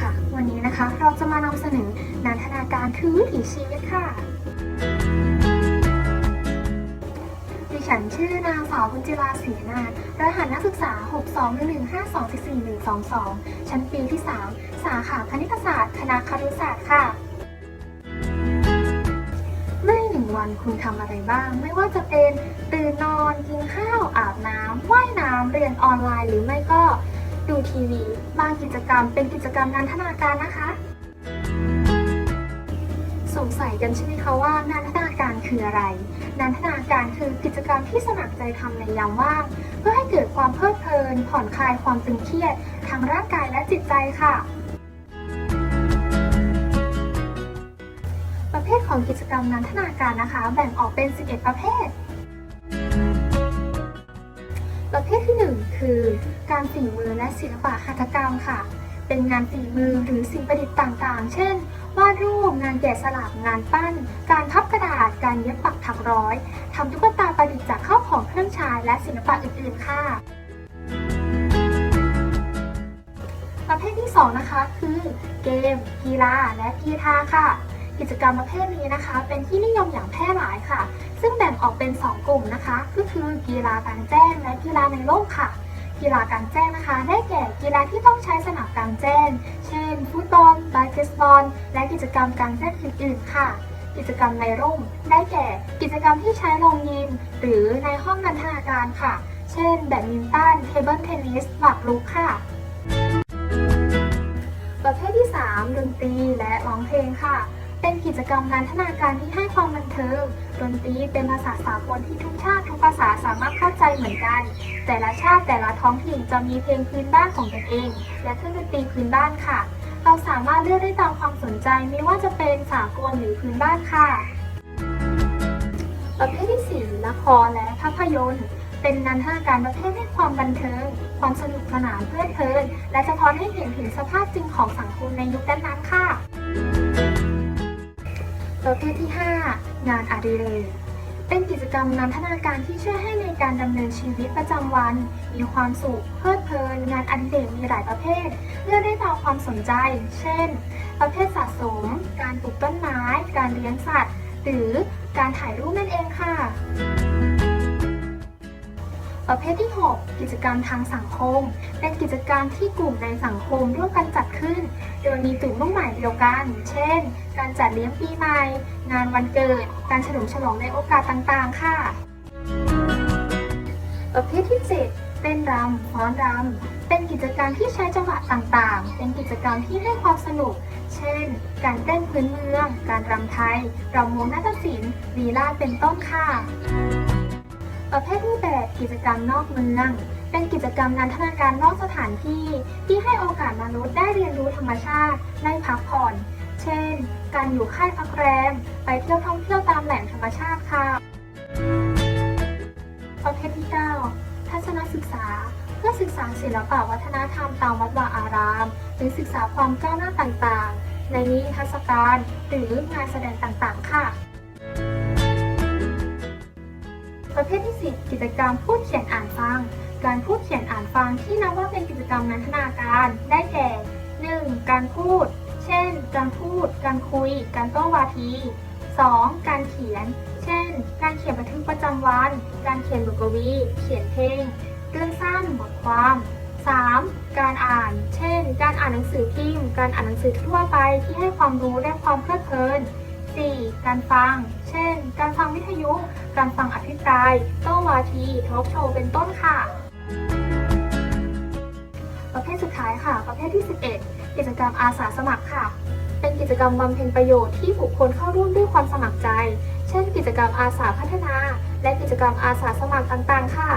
ค่ะ วันนี้นะคะเราจะมานำเสนอนันทนาการคือวิถีชีวิตค่ะ ดิฉันชื่อนางสาวบุญจิราศรีนานรหัสนักศึกษา 62115244122 ชั้นปีที่ 3 สาขาคณิตศาสตร์คณะครุศาสตร์ค่ะในหนึ่งวันคุณทำอะไรบ้าง ไม่ว่าจะเป็นตื่นนอน กินข้าว อาบน้ำว่ายน้ำเรียนออนไลน์หรือไม่ก็ ทีวี บางกิจกรรมเป็นกิจกรรมนันทนาการนะคะ สงสัยกันใช่ไหมคะว่านันทนาการคืออะไร นันทนาการคือกิจกรรมที่สมัครใจทำในยามว่าง เพื่อให้เกิดความเพลิดเพลิน ผ่อนคลายความตึงเครียดทางร่างกายและจิตใจค่ะประเภทของกิจกรรมนันทนาการนะคะ แบ่งออกเป็น 11 ประเภท ประเภทที่ 1 คือ การฝีมือและศิลปะหัตถกรรมค่ะ เป็นงานฝีมือหรือสิ่งประดิษฐ์ต่างๆ เช่น วาดรูป งานแกะสลัก งานปั้น การพับกระดาษ การเย็บปักถักร้อยทำตุ๊กตาประดิษฐ์จากข้าวของเครื่องใช้และศิลปะอื่นๆ ค่ะ ประเภทที่ 2 นะคะ คือ เกม กีฬา และกีฬาค่ะ กิจกรรมประเภทนี้นะคะ เป็นที่นิยมอย่างแพร่หลายค่ะ ซึ่งแบ่งออกเป็น 2 กลุ่มนะคะ ก็คือกีฬากลางแจ้งและกีฬาในร่มค่ะ กีฬากลางแจ้งนะคะ ได้แก่กีฬาที่ต้องใช้สนามกลางแจ้ง เช่น ฟุตบอลบาสเกตบอล และกิจกรรมกลางแจ้งอื่นๆ ค่ะ กิจกรรมในร่ม ได้แก่กิจกรรมที่ใช้โรงยิม หรือในห้องนันทนาการค่ะ เช่น แบดมินตัน เทเบิลเทนนิส หมากรุกค่ะประเภทที่ 3 ดนตรีและร้องเพลงค่ะ เป็นกิจกรรมนันทนาการที่ให้ความบันเทิง ดนตรีเป็นภาษาสากลที่ทุกชาติทุกภาษาสามารถเข้าใจเหมือนกัน แต่ละชาติแต่ละท้องถิ่นจะมีเพลงพื้นบ้านของตนเอง และเครื่องดนตรีพื้นบ้านค่ะ เราสามารถเลือกได้ตามความสนใจไม่ว่าจะเป็นสากลหรือพื้นบ้านค่ะ ประเภทที่ 4 ละครและภาพยนตร์เป็นนันทนาการประเภทให้ความบันเทิง ความสนุกสนานเพลิดเพลิน และสะท้อนให้เห็นถึงสภาพจริงของสังคมในยุคนั้นๆค่ะ ประเภทที่ 5 งานอดิเรก เป็นกิจกรรมนันทนาการที่ช่วยให้ในการดำเนินชีวิตประจำวัน มีความสุข เพลิดเพลิน งานอดิเรกมีหลายประเภท เลือกได้ตามความสนใจ เช่น ประเภทสะสม การปลูกต้นไม้ การเลี้ยงสัตว์ หรือการถ่ายรูปนั่นเองค่ะ ประเภทที่ 6 กิจกรรมทางสังคม เป็นกิจกรรมที่กลุ่มในสังคมร่วมกันจัดขึ้น โดยมีจุดมุ่งหมายเดียวกัน เช่น การจัดเลี้ยงปีใหม่ งานวันเกิด การเฉลิมฉลองในโอกาสต่างๆ ค่ะ ประเภทที่ 7 เต้นรำฟ้อนรำ เป็นกิจกรรมที่ใช้จังหวะต่างๆ เป็นกิจกรรมที่ให้ความสนุก เช่น การเต้นพื้นเมือง การรำไทยรำวงนาฏศิลป์ลีลาเป็นต้นค่ะ ประเภทที่ 8 กิจกรรมนอกเมือง เป็นกิจกรรมนันทนาการนอกสถานที่ ที่ให้โอกาสมนุษย์ได้เรียนรู้ธรรมชาติได้พักผ่อน เช่น การอยู่ค่ายพักแรม ไปเที่ยวท่องเที่ยวตามแหล่งธรรมชาติค่ะ ประเภทที่ 9 ทัศนศึกษา เพื่อศึกษาศิลปะวัฒนธรรมตามวัดวาอาราม หรือศึกษาความก้าวหน้าต่างๆ ในนิทรรศการหรืองานแสดงต่างๆ ค่ะ ประเภทที่ 10 กิจกรรมพูดเขียนอ่านฟัง การพูดเขียนอ่านฟังที่นับว่าเป็นกิจกรรมนันทนาการ ได้แก่ 1. การพูด เช่น การพูด การคุย การโต้วาที 2. การเขียน เช่น การเขียนบันทึกประจำวัน การเขียนบทกวี เขียนเพลง เรื่องสั้น บทความ 3. การอ่าน เช่น การอ่านหนังสือพิมพ์ การอ่านหนังสือทั่วไปที่ให้ความรู้และความเพลิดเพลิน 4. การฟัง เช่น การฟังวิทยุ การฟังอภิปราย โต้วาทีทอล์กโชว์ เป็นต้นค่ะ ประเภทสุดท้ายค่ะ ประเภทที่ 11 กิจกรรมอาสาสมัครค่ะ เป็นกิจกรรมบำเพ็ญประโยชน์ที่บุคคลเข้าร่วมด้วยความสมัครใจ เช่น กิจกรรมอาสาพัฒนา และกิจกรรมอาสาสมัครต่างๆ ค่ะ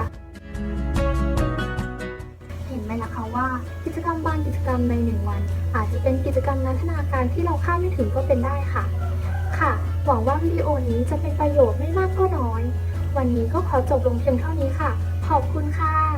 เห็นไหมล่ะคะว่ากิจกรรมบางกิจกรรมในหนึ่งวัน อาจจะเป็นกิจกรรมนันทนาการที่เราคาดไม่ถึงก็เป็นได้ค่ะ ว่าวิดีโอนี้จะเป็นประโยชน์ไม่มากก็น้อย วันนี้ก็ขอจบลงเพียงเท่านี้ค่ะ ขอบคุณค่ะ